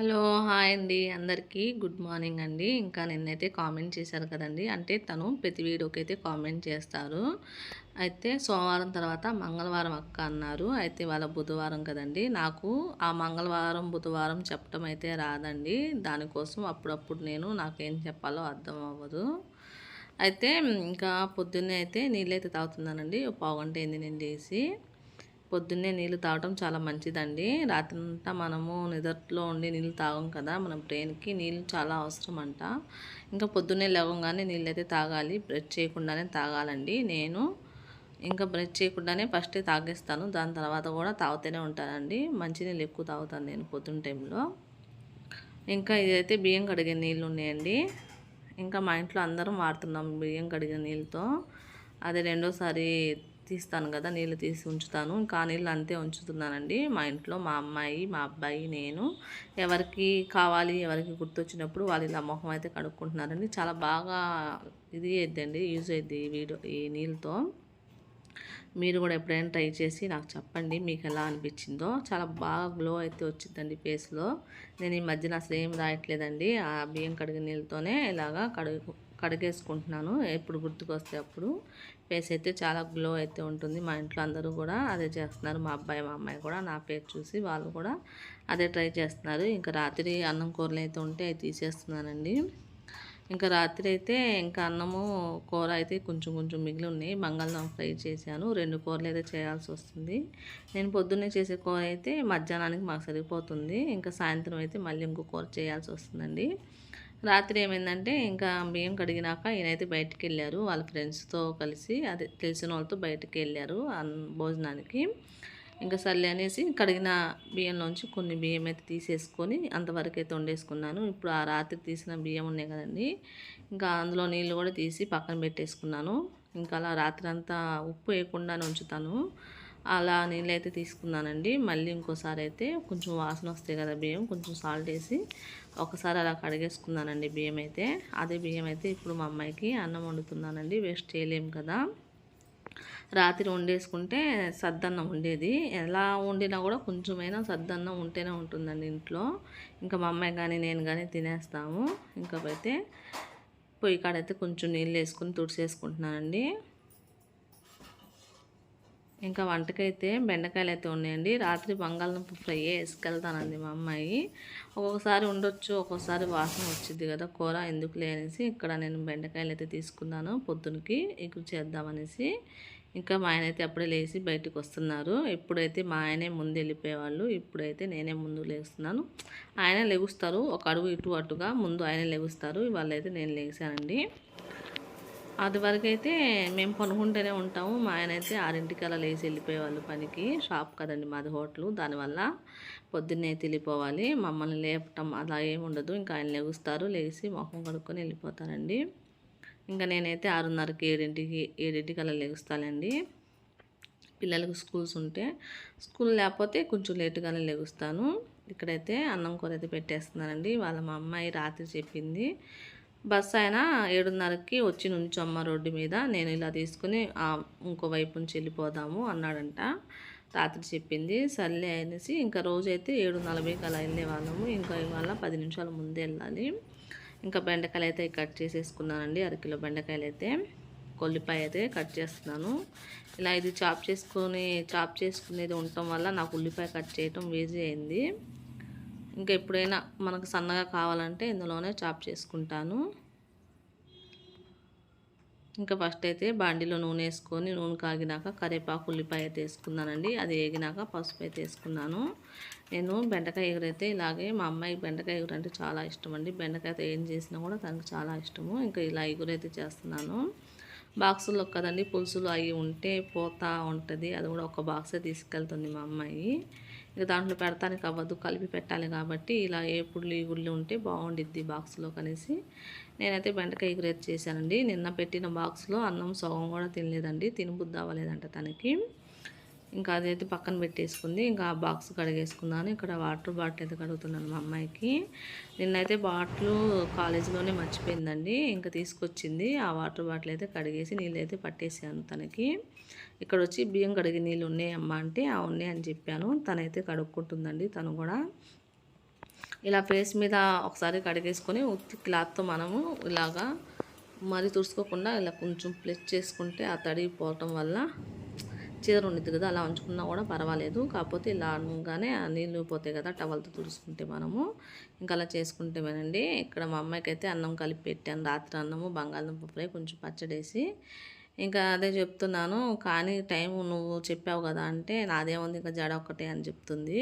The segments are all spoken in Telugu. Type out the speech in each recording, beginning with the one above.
హలో హాయ్ అండి. అందరికీ గుడ్ మార్నింగ్ అండి. ఇంకా నిన్నైతే కామెంట్ చేశారు కదండి. అంటే తను ప్రతి వీడియోకి అయితే కామెంట్ చేస్తారు. అయితే సోమవారం తర్వాత మంగళవారం అక్క అన్నారు. అయితే వాళ్ళ బుధవారం కదండి. నాకు ఆ మంగళవారం బుధవారం చెప్పడం అయితే రాదండి. దానికోసం అప్పుడప్పుడు నేను నాకేం చెప్పాలో అర్థం అవ్వదు. అయితే ఇంకా పొద్దున్నే అయితే నీళ్ళైతే తాగుతున్నానండి. పావు గంట అయింది నేను చేసి పొద్దున్నే నీళ్ళు తాగటం చాలా మంచిదండి. రాత్రంతా మనము నిద్రలో ఉండి నీళ్ళు తాగం కదా మన బ్రెయిన్కి నీళ్ళు చాలా అవసరం అంట ఇంకా పొద్దున్నే లేవగానే నీళ్ళు అయితే తాగాలి. బ్రష్ చేయకుండానే తాగాలండి. నేను ఇంకా బ్రష్ చేయకుండానే ఫస్ట్ తాగేస్తాను. దాని తర్వాత కూడా తాగుతూనే ఉంటానండి. మంచినీళ్ళు ఎక్కువ తాగుతాను నేను పొద్దున్న టైంలో. ఇంకా ఇదైతే బియ్యం కడిగే నీళ్ళు ఉన్నాయండి. ఇంకా మా ఇంట్లో అందరం వాడుతున్నాం బియ్యం కడిగిన నీళ్ళతో. అది రెండోసారి తీస్తాను కదా నీళ్ళు తీసి ఉంచుతాను. ఇంకా నీళ్ళు అంతే ఉంచుతున్నానండి. మా ఇంట్లో మా అమ్మాయి మా అబ్బాయి నేను ఎవరికి కావాలి ఎవరికి గుర్తొచ్చినప్పుడు వాళ్ళు ఇలా మొహం అయితే కడుక్కుంటున్నారండి. చాలా బాగా ఇది అయిద్దండి యూజ్ అయ్యిద్ది ఈ వీడియో ఈ నీళ్ళతో. మీరు కూడా ఎప్పుడైనా ట్రై చేసి నాకు చెప్పండి మీకు ఎలా అనిపించిందో. చాలా బాగా గ్లో అయితే వచ్చిందండి ఫేస్లో. నేను ఈ మధ్యన అసలు ఏం రాయట్లేదండి. ఆ బియ్యం కడిగిన నీళ్ళతోనే ఇలాగా కడుగు కడిగేసుకుంటున్నాను. ఎప్పుడు గుర్తుకొస్తే అప్పుడు. ఫేస్ అయితే చాలా గ్లో అయితే ఉంటుంది. మా ఇంట్లో అందరూ కూడా అదే చేస్తున్నారు. మా అబ్బాయి మా అమ్మాయి కూడా నా ఫేస్ చూసి వాళ్ళు కూడా అదే ట్రై చేస్తున్నారు. ఇంకా రాత్రి అన్నం కూరలు అయితే ఉంటే అవి తీసేస్తున్నానండి. ఇంకా రాత్రి అయితే ఇంకా అన్నము కూర అయితే కొంచెం కొంచెం మిగిలి ఉన్నాయి. బంగాళదుంప ఫ్రై చేశాను. రెండు కూరలు అయితే చేయాల్సి వస్తుంది. నేను పొద్దున్నే చేసే కూర అయితే మధ్యాహ్నానికి మాకు సరిపోతుంది. ఇంకా సాయంత్రం అయితే మళ్ళీ ఇంకో కూర చేయాల్సి వస్తుందండి. రాత్రి ఏమైందంటే ఇంకా బియ్యం కడిగినాక ఈయనైతే బయటికి వెళ్ళారు వాళ్ళ ఫ్రెండ్స్తో కలిసి అదే తెలిసిన వాళ్ళతో బయటికి వెళ్ళారు భోజనానికి. ఇంకా సర్లే అనేసి కడిగిన బియ్యంలోంచి కొన్ని బియ్యం అయితే తీసేసుకొని అంతవరకు అయితే వండేసుకున్నాను ఇప్పుడు ఆ రాత్రి తీసిన బియ్యం ఉన్నాయి కదండి ఇంకా అందులో నీళ్ళు కూడా తీసి పక్కన పెట్టేసుకున్నాను. ఇంకా అలా రాత్రి అంతా ఉప్పు వేయకుండానే ఉంచుతాను. అలా నీళ్ళు అయితే తీసుకున్నానండి. మళ్ళీ ఇంకోసారి అయితే కొంచెం వాసన వస్తాయి కదా బియ్యం కొంచెం సాల్ట్ వేసి ఒకసారి అలా కడిగేసుకున్నానండి బియ్యం అయితే. అదే బియ్యం అయితే ఇప్పుడు మా అమ్మాయికి అన్నం వండుతున్నానండి. వేస్ట్ చేయలేము కదా. రాత్రి వండేసుకుంటే సద్దన్నం ఉండేది. ఎలా వండినా కూడా కొంచెమైనా సద్దన్నం ఉంటేనే ఉంటుందండి ఇంట్లో. ఇంకా మా అమ్మాయి కానీ నేను కానీ తినేస్తాము. ఇంకా అయితే పొయ్యి కాడైతే కొంచెం నీళ్ళు వేసుకుని తుడిసేసుకుంటున్నానండి. ఇంకా వంటకైతే బెండకాయలు అయితే ఉన్నాయండి. రాత్రి బంగాళదుంప ఫ్రై వేసుకెళ్తానండి మా అమ్మాయి. ఒక్కొక్కసారి ఉండొచ్చు ఒక్కొక్కసారి వాసన వచ్చింది కదా కూర ఎందుకు లేనేసి ఇక్కడ నేను బెండకాయలు అయితే తీసుకున్నాను పొద్దునకి ఇక్కడ చేద్దామనేసి. ఇంకా మా ఆయన అయితే అప్పుడే లేచి బయటకు వస్తున్నారు. ఎప్పుడైతే మా ఆయనే ముందు వెళ్ళిపోయేవాళ్ళు. ఇప్పుడైతే నేనే ముందు లేస్తున్నాను. ఆయన లెగుస్తారు ఒక అడుగు ఇటు అటుగా ముందు ఆయన లెగుస్తారు. వాళ్ళైతే నేను లేచానండి. అది వరకు అయితే మేము పనుకుంటూనే ఉంటాము. మా ఆయన అయితే ఆరింటికి అలా లేచి వెళ్ళిపోయేవాళ్ళు పనికి. షాప్ కదండి మాది హోటల్. దానివల్ల పొద్దున్నే వెళ్ళిపోవాలి. మమ్మల్ని లేపటం అలా ఏమి ఉండదు. ఇంకా ఆయన లెగుస్తారు. లేచి మొహం కడుక్కొని వెళ్ళిపోతారండి. ఇంకా నేనైతే ఆరున్నరకి ఏడింటికి ఏడింటికి అలా లెగుస్తానండి. పిల్లలకు స్కూల్స్ ఉంటే స్కూల్ లేకపోతే కొంచెం లేటుగానే లెగుస్తాను. ఇక్కడైతే అన్నం కూర అయితే పెట్టేస్తున్నానండి. వాళ్ళ మా అమ్మాయి రాత్రి చెప్పింది. బస్సు ఆయన ఏడున్నరకి వచ్చి నుంచమ్మ రోడ్డు మీద. నేను ఇలా తీసుకుని ఇంకో వైపు నుంచి వెళ్ళిపోదాము అన్నాడంట. రాత్రి చెప్పింది. సర్లే అనేసి ఇంకా రోజైతే ఏడు నలభైకి అలా వెళ్ళే వాళ్ళము ఇంకా ఇవాళ పది నిమిషాల ముందే వెళ్ళాలి. ఇంకా బెండకాయలు అయితే కట్ చేసేసుకున్నానండి. అరకిలో బెండకాయలు అయితే కొల్లిపాయ అయితే కట్ చేస్తున్నాను. ఇలా ఇది చాప్ చేసుకొని చాప్ చేసుకునేది ఉండటం వల్ల నాకు ఉల్లిపాయ కట్ చేయటం వేజీ అయింది. ఇంకా ఎప్పుడైనా మనకు సన్నగా కావాలంటే ఇందులోనే చాప్ చేసుకుంటాను. ఇంకా ఫస్ట్ అయితే బాండిలో నూనె వేసుకొని నూనె కాగినాక కరివేపాకు ఉల్లిపాయ అయితే వేసుకున్నానండి. అది వేగినాక పసుపు అయితే వేసుకున్నాను. నేను బెండకాయ ఎగురైతే ఇలాగే మా అమ్మాయికి బెండకాయ ఎగురు అంటే చాలా ఇష్టం అండి. బెండకాయ అయితే ఏం చేసినా కూడా తనకు చాలా ఇష్టము. ఇంకా ఇలా ఎగురైతే చేస్తున్నాను. బాక్సుల్లో కదండి పులుసులు అవి ఉంటే పోతా ఉంటుంది. అది కూడా ఒక బాక్సే తీసుకెళ్తుంది మా అమ్మాయి. ఇక దాంట్లో పెడతానికి అవ్వదు కలిపి పెట్టాలి కాబట్టి ఇలా ఏ పుడ్లు ఈ గుళ్ళు ఉంటే బాగుండిద్ది బాక్స్లో కనేసి నేనైతే బెండకాయ గ్రేట్ చేశానండి. నిన్న పెట్టిన బాక్స్లో అన్నం సగం కూడా తినలేదండి తినబుద్ధి అవ్వలేదంట తనకి. ఇంకా అదైతే పక్కన పెట్టేసుకుంది. ఇంకా ఆ బాక్స్ కడిగేసుకున్నాను. ఇక్కడ వాటర్ బాటిల్ అయితే కడుగుతున్నాను మా అమ్మాయికి. నిన్నైతే బాటిల్ కాలేజీలోనే మర్చిపోయిందండి. ఇంకా తీసుకొచ్చింది. ఆ వాటర్ బాటిల్ అయితే కడిగేసి నీళ్ళు అయితే పట్టేసాను తనకి. ఇక్కడ వచ్చి బియ్యం కడిగి నీళ్ళు ఉన్నాయి అమ్మ అంటే ఆ ఉన్నాయి అని చెప్పాను. తనైతే కడుక్కుంటుందండి తను కూడా. ఇలా ఫేస్ మీద ఒకసారి కడిగేసుకొని ఉత్తి క్లాత్తో మనము ఇలాగా మరి తుడుచుకోకుండా ఇలా కొంచెం ప్లెస్ చేసుకుంటే ఆ తడి పోవటం వల్ల చీర ఉండిద్ది కదా అలా ఉంచుకున్నా కూడా పర్వాలేదు. కాకపోతే ఇలా అనగానే నీళ్ళు పోతాయి కదా టవల్తో తుడుచుకుంటే మనము. ఇంకా అలా చేసుకుంటేమేనండి ఇక్కడ మా అమ్మాయికి అయితే అన్నం కలిపి పెట్టాను. రాత్రి అన్నము బంగాళదుంప ఫ్రై కొంచెం పచ్చడేసి. ఇంకా అదే చెప్తున్నాను. కానీ టైం నువ్వు చెప్పావు కదా అంటే నాదేముంది? ఇంకా జడ ఒక్కటే అని చెప్తుంది.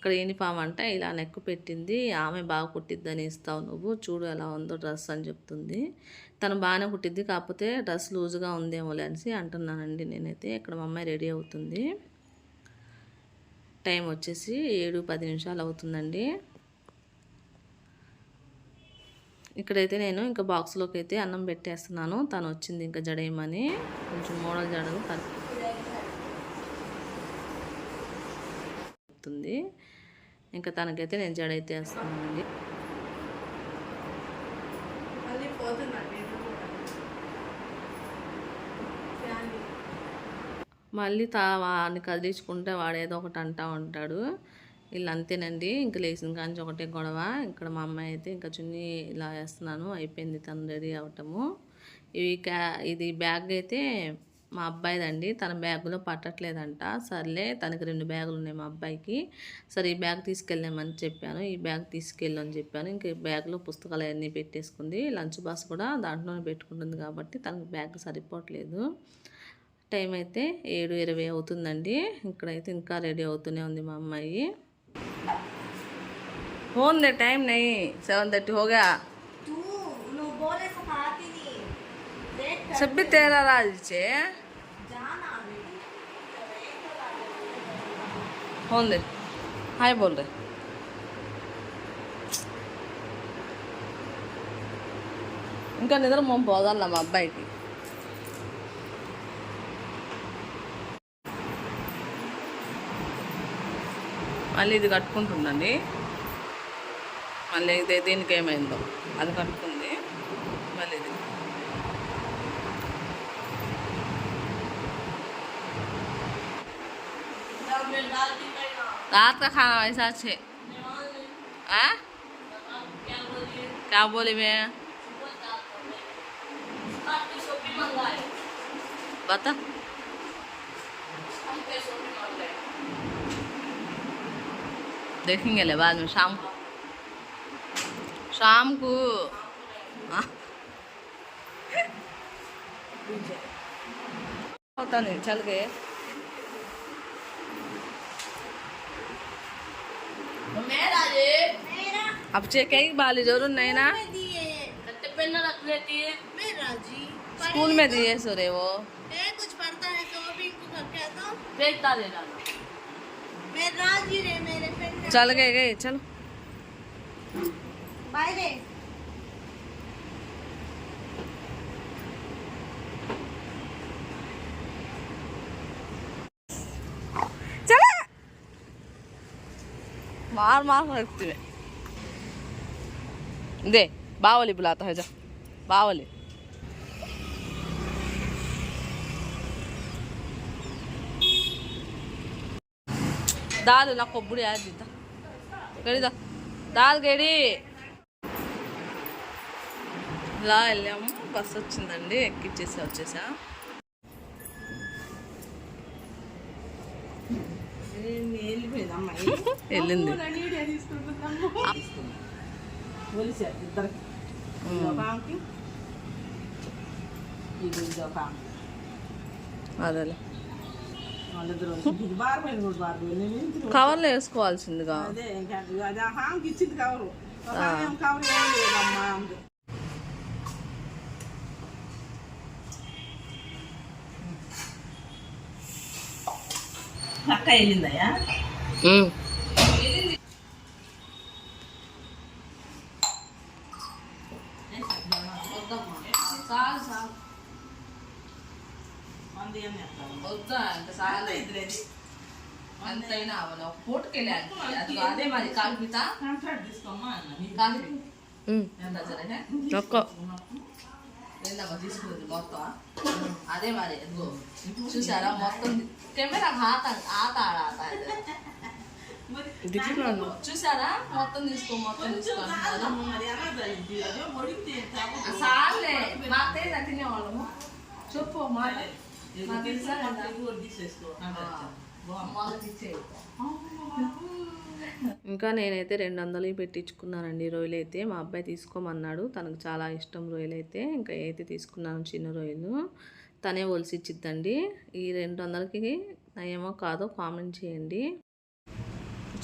ఇక్కడ యూనిఫామ్ అంటే ఇలా నెక్ పెట్టింది ఆమె బాగా కుట్టిద్దని ఇస్తావు నువ్వు చూడు ఎలా ఉందో డ్రెస్ అని చెప్తుంది. తను బాగానే కుట్టిద్ది కాకపోతే డ్రెస్ లూజ్గా ఉందేమోలే అనేసి అంటున్నానండి నేనైతే. ఇక్కడ మా అమ్మాయి రెడీ అవుతుంది. టైం వచ్చేసి ఏడు పది నిమిషాలు అవుతుందండి. ఇక్కడైతే నేను ఇంకా బాక్స్లోకి అయితే అన్నం పెట్టేస్తున్నాను తను వచ్చింది ఇంకా జడేయమని. కొంచెం మోడల్ జడలు కలుపుతుంది ఇంకా తనకైతే నేను జడ అయితే వేస్తున్నానండి. మళ్ళీ తా వాడిని కదిలించుకుంటే వాడు ఏదో ఒకటి అంటా ఉంటాడు. వీళ్ళు అంతేనండి. ఇంక లేచిన కాంచి ఒకటే గొడవ. ఇక్కడ మా అమ్మాయి అయితే ఇంకా చున్నీ ఇలా వేస్తున్నాను. అయిపోయింది తను రెడీ అవటము ఇవి క్యా ఇది బ్యాగ్ అయితే మా అబ్బాయిదండి తన బ్యాగులో పట్టట్లేదంట సర్లే తనకి రెండు బ్యాగులు ఉన్నాయి మా అబ్బాయికి సరే ఈ బ్యాగ్ తీసుకెళ్ళామని చెప్పాను ఈ బ్యాగ్ తీసుకెళ్ళని చెప్పాను ఇంక ఈ బ్యాగ్లో పుస్తకాలు అన్నీ పెట్టేసుకుంది లంచ్ బాక్స్ కూడా దాంట్లోనే పెట్టుకుంటుంది కాబట్టి తనకి బ్యాగ్ సరిపోవట్లేదు టైం అయితే ఏడు ఇరవై అవుతుందండి ఇక్కడైతే ఇంకా రెడీ అవుతూనే ఉంది మా అమ్మాయి फोन दे टाइम नहीं सेवन थर्टी हो गया तू लोग बोले सब भी तेरा राज छे जाना अभी फोन दे हाय बोल रहे ఇంకా నిద్ర మొం పోదాల మా అబ్బాయికి మళ్ళీ ఇది కట్టుకుంటుందండి మళ్ళీ ఇది దీనికి ఏమైందో అది కట్టుకుంది रात का खाना वैसा अच्छे आ? क्या बोली मैं बता देखेंगे ले बाद में शाम को शाम को हाँ? पता नहीं चल गए अब चेक है बाली ज़रूर नहीं ना? दिए रख लेती है मेरा जी स्कूल में दिए सोरे वो। कुछ पढ़ता है तो भी इनको घर के आता फेंक डाले डालो मेरा जी रे मेरे पेन चल गए गए चलो। बाय रे मार मार रखती है दे बावली बुलाता है जा बावली దాలు నాకు కొబ్బుడి యాది గడిదా దాల్ గడి ఇలా వెళ్ళాము బస్సు వచ్చిందండి ఎక్కిచ్చేసి వచ్చేసా ఆమె అదేలే. కవర్లో వేసుకోవాల్సిందిగా అదే ఇంకా అది ఆ ఆమెకి ఇచ్చింది కవరు ఒక ఆమె ఏమో కవర్ ఏం లేదమ్మా అంది అక్క వెళ్ళిందయ్యా? ఎంతైనా అవను పూటకెళ్ళి అది మరి కాల్పిత కాల్పి ఎంత ఒక్క ఏందమ్మా తీసుకుంది మొత్తం అదే మరి చూసారా? మొత్తం కెమెరా ఆత ఆత ఆడ చూసారా? మొత్తం తీసుకో మొత్తం సార్లే మా అత్తయ్య తినేవాళ్ళము. చెప్పు మాట? తీసేసుకో. ఇంకా నేనైతే రెండు వందలు పెట్టించుకున్నానండి రొయ్యలు అయితే. మా అబ్బాయి తీసుకోమన్నాడు. తనకు చాలా ఇష్టం రొయ్యలు అయితే. ఇంకా అయితే తీసుకున్నాను చిన్న రొయ్యలు. తనే ఒలిసి ఇచ్చిద్దండి ఈ రెండు వందలకి ఏమో కాదో కామెంట్ చేయండి.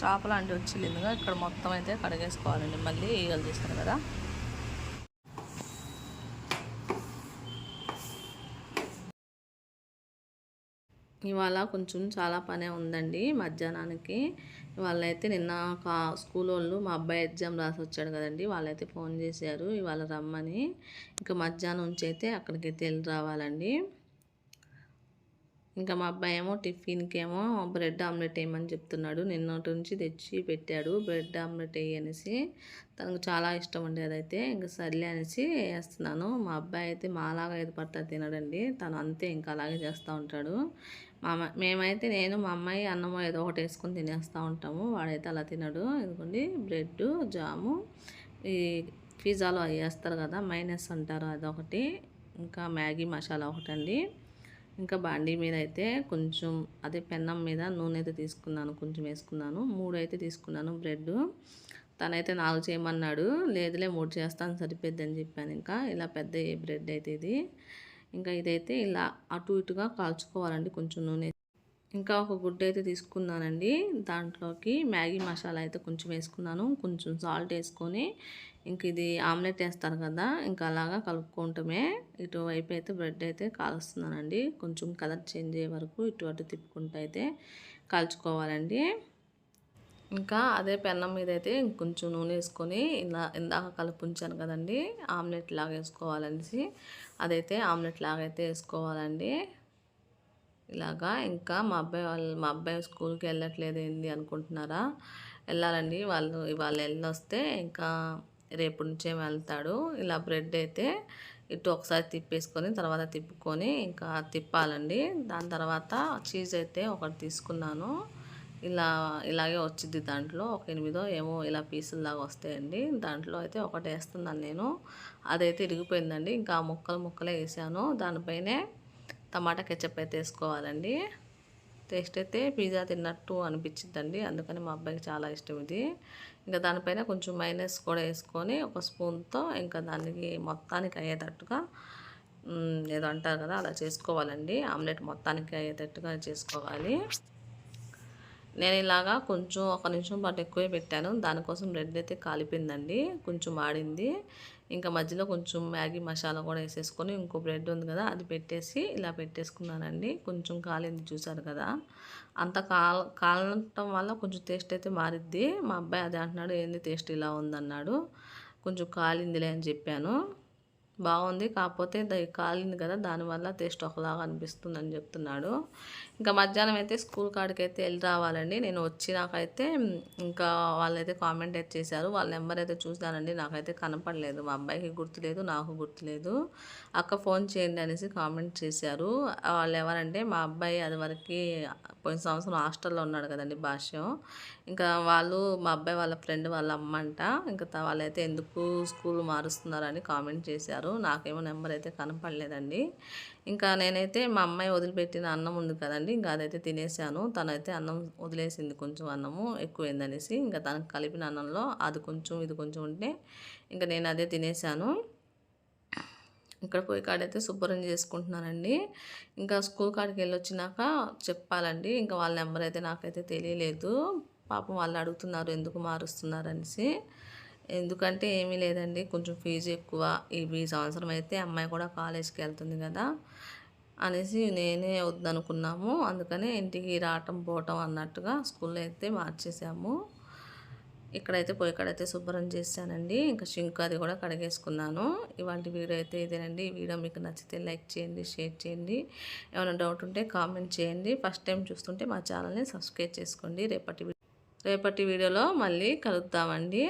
చేపలు అంటే వచ్చిందిగా ఇక్కడ మొత్తం అయితే కడిగేసుకోవాలండి. మళ్ళీ ఈగలు తీస్తారు కదా. ఇవాళ కొంచెం చాలా పనే ఉందండి మధ్యాహ్నానికి. ఇవాళ అయితే నిన్న కా స్కూల్ వాళ్ళు మా అబ్బాయి ఎగ్జామ్ రాసి వచ్చాడు కదండి వాళ్ళైతే ఫోన్ చేశారు ఇవాళ రమ్మని. ఇంకా మధ్యాహ్నం నుంచి అయితే అక్కడికి అయితే వెళ్ళి రావాలండి. ఇంకా మా అబ్బాయి ఏమో టిఫిన్కి ఏమో బ్రెడ్ ఆమ్లెట్ వేయమని చెప్తున్నాడు. నిన్నటి నుంచి తెచ్చి పెట్టాడు బ్రెడ్ ఆమ్లెట్ వేయనేసి తనకు చాలా ఇష్టం అండి అదైతే. ఇంకా సర్లే అనేసి వేస్తున్నాను మా అబ్బాయి అయితే మాలాగా ఏది పడితే తినడండి. తను అంతే ఇంకా అలాగే చేస్తూ ఉంటాడు. మా మేమైతే నేను మా అమ్మాయి అన్నమో ఏదో ఒకటి వేసుకొని తినేస్తూ ఉంటాము. వాడైతే అలా తినడు. ఎందుకండి బ్రెడ్ జాము ఈ పిజ్జాలో అవి వేస్తారు కదా మైనస్ అంటారు అదొకటి. ఇంకా మ్యాగీ మసాలా ఒకటండి. ఇంకా బాండీ మీద అయితే కొంచెం అదే పెన్నం మీద నూనె అయితే తీసుకున్నాను కొంచెం వేసుకున్నాను. మూడు అయితే తీసుకున్నాను బ్రెడ్. తనైతే నాలుగు చేయమన్నాడు. లేదులే మూడు చేస్తాను సరిపోద్ది అని చెప్పాను ఇంకా. ఇలా పెద్ద బ్రెడ్ అయితే ఇది. ఇంకా ఇదైతే ఇలా అటు ఇటుగా కాల్చుకోవాలండి కొంచెం నూనె. ఇంకా ఒక గుడ్డ అయితే తీసుకున్నానండి. దాంట్లోకి మ్యాగీ మసాలా అయితే కొంచెం వేసుకున్నాను. కొంచెం సాల్ట్ వేసుకొని ఇంక ఇది ఆమ్లెట్ వేస్తారు కదా ఇంకా అలాగా కలుపుకోవటమే ఇటువైపు అయితే బ్రెడ్ అయితే కాలుస్తున్నానండి. కొంచెం కలర్ చేంజ్ అయ్యే వరకు ఇటు అటు తిప్పుకుంటూ అయితే కాల్చుకోవాలండి. ఇంకా అదే పెన్నం మీద అయితే ఇంకొంచెం నూనె వేసుకొని ఇలా ఇందాక కలిపి ఉంచాను కదండి ఆమ్లెట్ లాగా వేసుకోవాలనేసి. అదైతే ఆమ్లెట్ లాగా అయితే వేసుకోవాలండి. ఇలాగా ఇంకా మా అబ్బాయి వాళ్ళు మా అబ్బాయి స్కూల్కి వెళ్ళట్లేదు ఏంది అనుకుంటున్నారా? వెళ్ళాలండి వాళ్ళు ఇవాళ వెళ్ళొస్తే ఇంకా రేపు నుంచే వెళ్తాడు. ఇలా బ్రెడ్ అయితే ఇటు ఒకసారి తిప్పేసుకొని తర్వాత తిప్పుకొని ఇంకా తిప్పాలండి. దాని తర్వాత చీజ్ అయితే ఒకటి తీసుకున్నాను. ఇలా ఇలాగే వచ్చింది దాంట్లో. ఒక ఎనిమిదో ఏమో ఇలా పీసుల్లాగా వస్తాయండి. దాంట్లో అయితే ఒకటి వేస్తున్నాను నేను. అదైతే ఇరిగిపోయిందండి. ఇంకా ముక్కలు ముక్కలే వేసాను. దానిపైనే టమాటా కెచప్ అయితే వేసుకోవాలండి. టేస్ట్ అయితే పిజ్జా తిన్నట్టు అనిపించిందండి అందుకని మా అబ్బాయికి చాలా ఇష్టం ఇది. ఇంకా దానిపైన కొంచెం మైనస్ కూడా వేసుకొని ఒక స్పూన్తో ఇంకా దానికి మొత్తానికి అయ్యేటట్టుగా ఏదో అంటారు కదా అలా చేసుకోవాలండి. ఆమ్లెట్ మొత్తానికి అయ్యేటట్టుగా చేసుకోవాలి. నేను ఇలాగా కొంచెం ఒక నిమిషం పాటు ఎక్కువే పెట్టాను. దానికోసం బ్రెడ్ అయితే కాలిపోయిందండి. కొంచెం ఆడింది. ఇంకా మధ్యలో కొంచెం మ్యాగీ మసాలా కూడా వేసేసుకొని ఇంకో బ్రెడ్ ఉంది కదా అది పెట్టేసి ఇలా పెట్టేసుకున్నానండి. కొంచెం కాలింది చూసారు కదా. అంత కాల కాలటం వల్ల కొంచెం టేస్ట్ అయితే మారిద్ది. మా అబ్బాయి అదే అంటున్నాడు ఏంది టేస్ట్ ఇలా ఉందన్నాడు. కొంచెం కాలిందిలే అని చెప్పాను. బాగుంది. కాకపోతే కాలింది కదా దానివల్ల టేస్ట్ ఒకలాగా అనిపిస్తుంది అని చెప్తున్నాడు. ఇంకా మధ్యాహ్నం అయితే స్కూల్ కాడికి అయితే వెళ్ళి రావాలండి. నేను వచ్చినాకైతే ఇంకా వాళ్ళైతే కామెంట్ అయితే చేశారు. వాళ్ళ నెంబర్ అయితే చూసానండి నాకైతే కనపడలేదు. మా అబ్బాయికి గుర్తులేదు నాకు గుర్తులేదు. అక్క ఫోన్ చేయండి అనేసి కామెంట్ చేశారు. వాళ్ళు ఎవరంటే మా అబ్బాయి అది వరకు పోయిన సంవత్సరం హాస్టల్లో ఉన్నాడు కదండి భాష్యం. ఇంకా వాళ్ళు మా అబ్బాయి వాళ్ళ ఫ్రెండ్ వాళ్ళ అమ్మ అంట. ఇంకా వాళ్ళైతే ఎందుకు స్కూల్ మారుస్తున్నారని కామెంట్ చేశారు. నాకేమో నెంబర్ అయితే కనపడలేదండి. ఇంకా నేనైతే మా అమ్మాయి వదిలిపెట్టిన అన్నం ఉంది కదండి ఇంకా అదైతే తినేసాను. తనైతే అన్నం వదిలేసింది కొంచెం అన్నము ఎక్కువైందనేసి ఇంకా తనకు కలిపిన అన్నంలో అది కొంచెం ఇది కొంచెం ఉంటే ఇంకా నేను అదే తినేసాను. ఇక్కడ పోయి కాడైతే శుభ్రం చేసుకుంటున్నానండి. ఇంకా స్కూల్ కాడికి వెళ్ళి వచ్చినాక చెప్పాలండి ఇంకా వాళ్ళ నెంబర్ అయితే నాకైతే తెలియలేదు. పాపం వాళ్ళు అడుగుతున్నారు ఎందుకు మారుస్తున్నారు అనేసి. ఎందుకంటే ఏమీ లేదండి. కొంచెం ఫీజు ఎక్కువ. ఇవి సంవత్సరం అయితే అమ్మాయి కూడా కాలేజ్కి వెళ్తుంది కదా అనేసి నేనే వద్దనుకున్నాము. అందుకనే ఇంటికి రావటం పోవటం అన్నట్టుగా స్కూల్లో అయితే మార్చేసాము. ఇక్కడైతే పోయి ఇక్కడైతే శుభ్రం చేశానండి. ఇంకా షింక్ అది కూడా కడిగేసుకున్నాను. ఇవాంటి వీడియో అయితే ఇదేనండి. ఈ వీడియో మీకు నచ్చితే లైక్ చేయండి షేర్ చేయండి. ఏమైనా డౌట్ ఉంటే కామెంట్ చేయండి. ఫస్ట్ టైం చూస్తుంటే మా ఛానల్ని సబ్స్క్రైబ్ చేసుకోండి. రేపటి రేపటి వీడియోలో మళ్ళీ కలుద్దామండి.